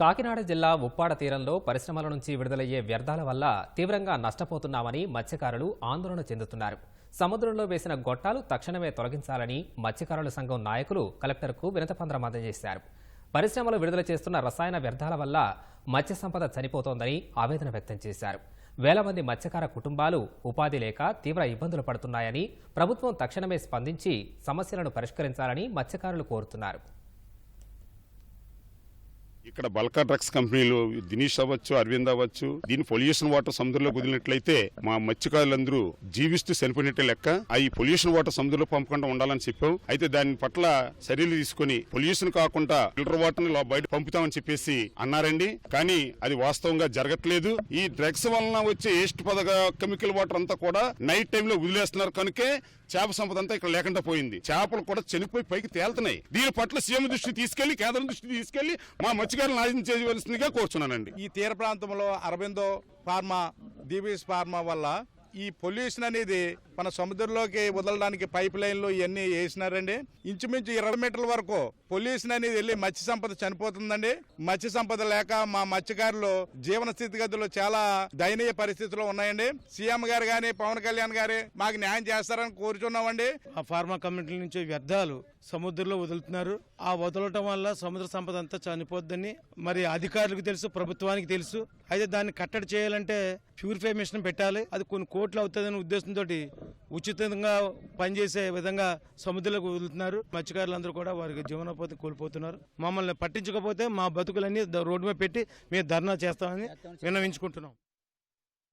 కాకినాడ జిల్లా ఉప్పాడ తీరంలో పరిశ్రమల నుంచి విడుదలయ్యే వ్యర్థాల వల్ల తీవ్రంగా నష్టపోతున్నామని మత్స్యకారులు ఆందోళన చెందుతున్నారు. సముద్రంలో వేసిన గొట్టాలు తక్షణమే తొలగించాలని మత్స్యకారుల సంఘం నాయకులు కలెక్టర్కు వినతపంద్రం అందజేశారు. పరిశ్రమలు విడుదల చేస్తున్న రసాయన వ్యర్థాల వల్ల మత్స్య సంపద చనిపోతోందని ఆవేదన వ్యక్తం చేశారు. వేల మంది మత్స్యకార కుటుంబాలు ఉపాధి లేక తీవ్ర ఇబ్బందులు పడుతున్నాయని ప్రభుత్వం తక్షణమే స్పందించి సమస్యలను పరిష్కరించాలని మత్స్యకారులు కోరుతున్నారు. ఇక్కడ బల్కా డ్రగ్స్ కంపెనీలు దినీష్ అవ్వచ్చు అరవింద్ అవ్వచ్చు దీని పొల్యూషన్ వాటర్ సముద్రంలో కుదిలినట్లయితే మా మత్స్యకారులందరూ జీవిస్తూ చనిపోయినట్టే లెక్క. ఆ ఈ పొల్యూషన్ వాటర్ సముద్రంలో పంపకుండా ఉండాలని చెప్పాం అయితే దాని పట్ల చర్యలు తీసుకుని పొల్యూషన్ కాకుండా ఫిల్టర్ వాటర్ని బయట పంపుతామని చెప్పేసి అన్నారండి. కానీ అది వాస్తవంగా జరగట్లేదు. ఈ డ్రగ్స్ వలన వచ్చే వేస్ట్ పదగ కెమికల్ వాటర్ అంతా కూడా నైట్ టైంలో వదిలేస్తున్నారు. కనుకే చేప సంపద అంతా ఇక్కడ లేకుండా పోయింది. చేపలు కూడా చనిపోయి పైకి తేలుతున్నాయి. దీని పట్ల సీఎం దృష్టి తీసుకెళ్ళి కేంద్రం దృష్టి తీసుకెళ్ళి మా మత్స్యకారులను నాశనం చేయవలసిందిగా కోరుచున్నానండి. ఈ తీర ప్రాంతంలో అరబిందో ఫార్మా దీబీస్ ఫార్మా వల్ల ఈ పొల్యూషన్ అనేది మన సముద్రంలోకి వదలడానికి పైప్ లైన్లు ఇవన్నీ వేసినారండి. ఇంచుమించు ఇరవై మీటర్ల వరకు పొల్యూషన్ అనేది వెళ్ళి మత్స్య సంపద చనిపోతుందండి. మత్స్య సంపద లేక మా మత్స్యకారులు జీవన స్థితిగతులు చాలా దయనీయ పరిస్థితుల్లో ఉన్నాయండి. సీఎం గారు గాని పవన్ కళ్యాణ్ గారి మాకు న్యాయం చేస్తారని కోరుచున్నామండి. ఆ ఫార్మా కమిటీ నుంచి వ్యర్థాలు సముద్రంలో వదులుతున్నారు. ఆ వదలటం వల్ల సముద్ర సంపద అంతా చనిపోద్దని మరి అధికారులకు తెలుసు ప్రభుత్వానికి తెలుసు. అయితే దాన్ని కట్టడి చేయాలంటే ప్యూరిఫై మిషన్ పెట్టాలి. అది కొన్ని కోట్లు అవుతుందనే ఉద్దేశంతో ఉచితంగా పనిచేసే విధంగా సముద్రంలోకి వదులుతున్నారు. మత్స్యకారులందరూ కూడా వారికి జీవనోపాధి కోల్పోతున్నారు. మమ్మల్ని పట్టించకపోతే మా బతుకులన్నీ రోడ్డు మీద పెట్టి మేము ధర్నా చేస్తామని విన్నవించుకుంటున్నాం.